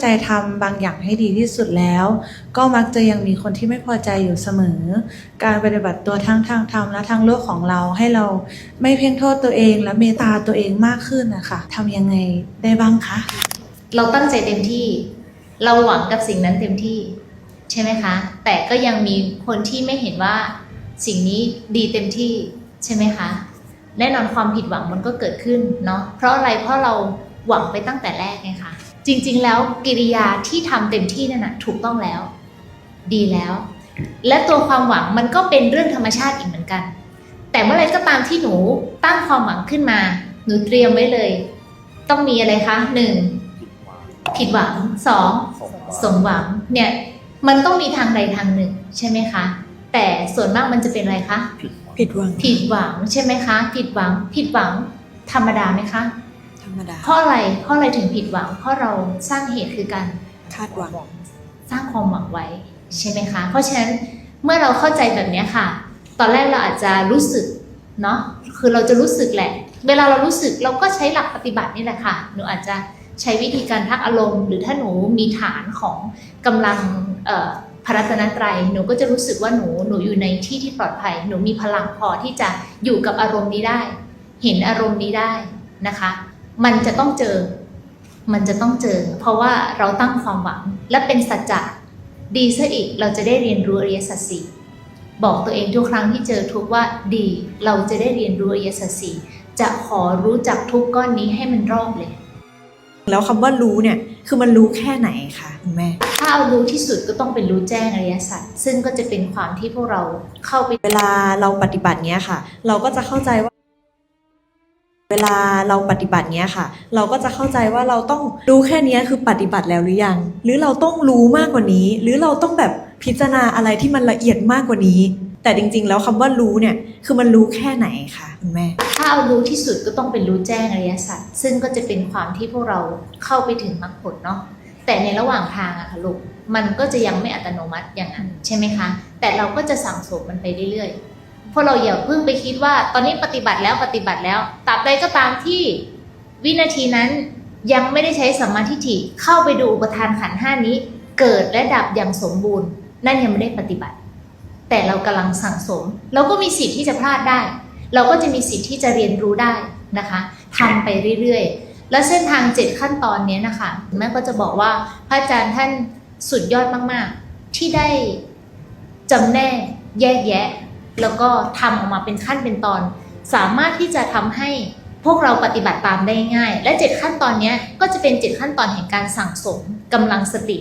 ใจทำบางอย่างให้ดีที่สุดแล้ว ก็มักจะยังมีคนที่ไม่พอใจอยู่เสมอ การปฏิบัติตัวทั้งทางธรรมและทางโลกของเราให้เราไม่เพ่งโทษตัวเองและเมตตาตัวเองมากขึ้นนะคะทำยังไงได้บ้างคะเราตั้งใจเต็มที่ เราหวังกับสิ่งนั้นเต็มที่ ใช่ไหมคะ แต่ก็ยังมีคนที่ไม่เห็นว่าสิ่งนี้ดีเต็มที่ใช่ไหมคะแน่นอนความผิดหวังมันก็เกิดขึ้นเนาะเพราะอะไรเพราะเราหวังไปตั้งแต่แรกไงคะ จริงๆ แล้วกิริยาที่ทำเต็มที่นั่นนะถูกต้องแล้ว ดีแล้ว และตัวความหวังมันก็เป็นเรื่องธรรมชาติอีกเหมือนกัน แต่เมื่อไรก็ตามที่หนูตั้งความหวังขึ้นมา หนูเตรียมไว้เลย ต้องมีอะไรคะหนึ่งผิดหวังสองสมหวังเนี่ยมันต้องมีทางใดทางหนึ่งใช่ไหมคะ แต่ส่วนมากมันจะเป็นอะไรคะผิดหวังผิดหวังใช่ไหมคะ ผิดหวังผิดหวังธรรมดาไหมคะ ธรรมดาเพราะอะไรเพราะอะไรถึงผิดหวังเพราะเราสร้างเหตุคือการคาดหวัง สร้างความหวังไว้ใช่ไหมคะ เพราะฉะนั้นเมื่อเราเข้าใจแบบเนี้ยค่ะ ตอนแรกเราอาจจะรู้สึกเนาะคือเราจะรู้สึกแหละ เวลาเรารู้สึกเราก็ใช้หลักปฏิบัตินี่แหละค่ะหนูอาจจะใช้วิธีการพักอารมณ์ หรือถ้าหนูมีฐานของกำลังเอ่อพระรัตนตรัยหนูก็จะรู้สึกว่าหนูหนูอยู่ในที่ที่ปลอดภัย หนูมีพลังพอที่จะอยู่กับอารมณ์นี้ได้ เห็นอารมณ์นี้ได้นะคะ มันจะต้องเจอ มันจะต้องเจอ เพราะว่าเราตั้งความหวังและเป็นสัจจะดีซะอีกเราจะได้เรียนรู้อริยสัจสี่บอกตัวเองทุกครั้งที่เจอทุกข์ว่าดีเราจะได้เรียนรู้อริยสัจสี่จะขอรู้จักทุกข์ก้อนนี้ให้มันรอบเลย แล้วคำว่ารู้เนี่ยคือมันรู้แค่ไหนคะคุณแม่ ถ้าเอารู้ที่สุดก็ต้องเป็นรู้แจ้งอริยสัจซึ่งก็จะเป็นความที่พวกเราเข้าไปเวลาเราปฏิบัติเนี้ยค่ะ เราก็จะเข้าใจว่า เวลาเราปฏิบัติเนี้ยค่ะ เราก็จะเข้าใจว่าเราต้องรู้แค่นี้คือปฏิบัติแล้วหรือยัง หรือเราต้องรู้มากกว่านี้ หรือเราต้องแบบพิจารณาอะไรที่มันละเอียดมากกว่านี้ แต่จริง ๆ แล้วคำว่ารู้เนี่ยคือมันรู้แค่ไหนคะคุณแม่ ถ้าเอารู้ที่สุดก็ต้องเป็นรู้แจ้งอริยสัจซึ่งก็จะเป็นความที่พวกเราเข้าไปถึงมรรคผลเนาะแต่ในระหว่างทางอะค่ะลูกมันก็จะยังไม่อัตโนมัติอย่างนั้นใช่ไหมคะ แต่เราก็จะสั่งสมมันไปเรื่อยๆ พราะเราอย่าเพิ่งไปคิดว่า ตอนนี้ปฏิบัติแล้วปฏิบัติแล้วตราบใดก็ตามที่วินาทีนั้นยังไม่ได้ใช้สัมมาทิฏฐิเข้าไปดูอุปทานขันห้านี้ เกิดและดับอย่างสมบูรณ์ นั่นยังไม่ได้ปฏิบัติ แต่เรากำลังสั่งสม เราก็มีสิทธิ์ที่จะพลาดได้ เราก็จะมีสิทธิ์ที่จะเรียนรู้ได้นะคะทำไปเรื่อยๆ แล้วเส้นทางเจ็ดขั้นตอนนี้นะคะแม่ก็จะบอกว่าพระอาจารย์ท่านสุดยอดมากๆ ที่ได้จำแนกแยกแยะ แล้วก็ทำออกมาเป็นขั้นเป็นตอน สามารถที่จะทำให้พวกเราปฏิบัติตามได้ง่าย และเจ็ดขั้นตอนนี้ก็จะเป็นเจ็ดขั้นตอนแห่งการสั่งสมกำลังสติ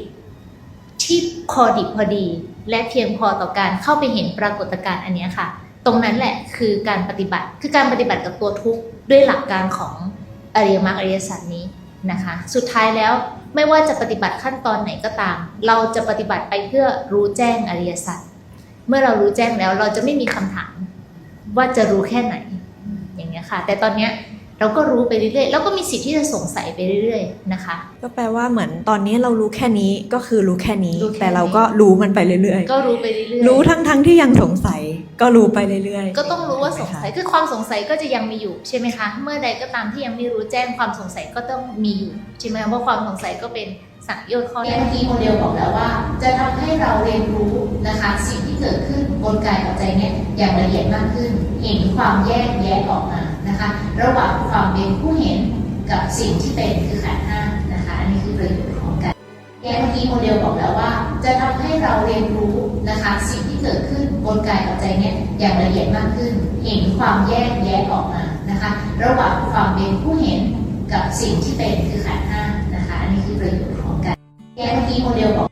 ที่พอดิบพอดี และเพียงพอต่อการเข้าไปเห็นปรากฏการณ์อันนี้ค่ะ ตรงนั้นแหละคือการปฏิบัติ คือการปฏิบัติกับตัวทุกข์ด้วยหลักการของอริยมรรคอริยสัจนี้นะคะ สุดท้ายแล้วไม่ว่าจะปฏิบัติขั้นตอนไหนก็ตาม เราจะปฏิบัติไปเพื่อรู้แจ้งอริยสัจ เมื่อเรารู้แจ้งแล้ว เราจะไม่มีคำถามว่าจะรู้แค่ไหน อย่างเงี้ยค่ะ แต่ตอนเนี้ยเราก็รู้ไปเรื่อยๆ แล้วก็มีสิทธิ์ที่จะสงสัยไปเรื่อยๆ นะคะ ก็แปลว่าเหมือนตอนนี้เรารู้แค่นี้ก็คือรู้แค่นี้รู้แค่นี้แต่เราก็รู้มันไปเรื่อยก็รู้ไปเรื่อยๆ รู้ทั้งทั้งๆที่ยังสงสัย ก็รู้ไปเรื่อยๆ ก็ต้องรู้ว่าสงสัยใช่ไหมคะคือความสงสัยก็จะยังมีอยู่ใช่ไหมคะ เมื่อใดก็ตามที่ยังไม่รู้แจ้งความสงสัยก็ต้องมีอยู่ใช่ไหมคะเพราะความสงสัยก็เป็น สังโยชน์ข้อแรกที่โมเดลบอกแล้วว่า จะทำให้เราเรียนรู้นะคะสิ่งที่เกิดขึ้นบนกายกับใจเนี่ยอย่างละเอียดมากขึ้น เห็นความแยกแยะออกมานะคะ ระหว่างความเป็นผู้เห็นกับสิ่งที่เป็นคือขันธ์ห้านะคะอันนี้คือประโยชน์ของการแกเมื่อกี้โมเดลบอกแล้วว่า จะทำให้เราเรียนรู้นะคะสิ่งที่เกิดขึ้นบนกายกับใจเนี่ยอย่างละเอียดมากขึ้น เห็นความแยกแยะออกมานะคะ ระหว่างความเป็นผู้เห็นกับสิ่งที่เป็นคือขันธ์ห้า นี้คือประโยชน์ของการแก้เมื่อกี้โมเดลบอก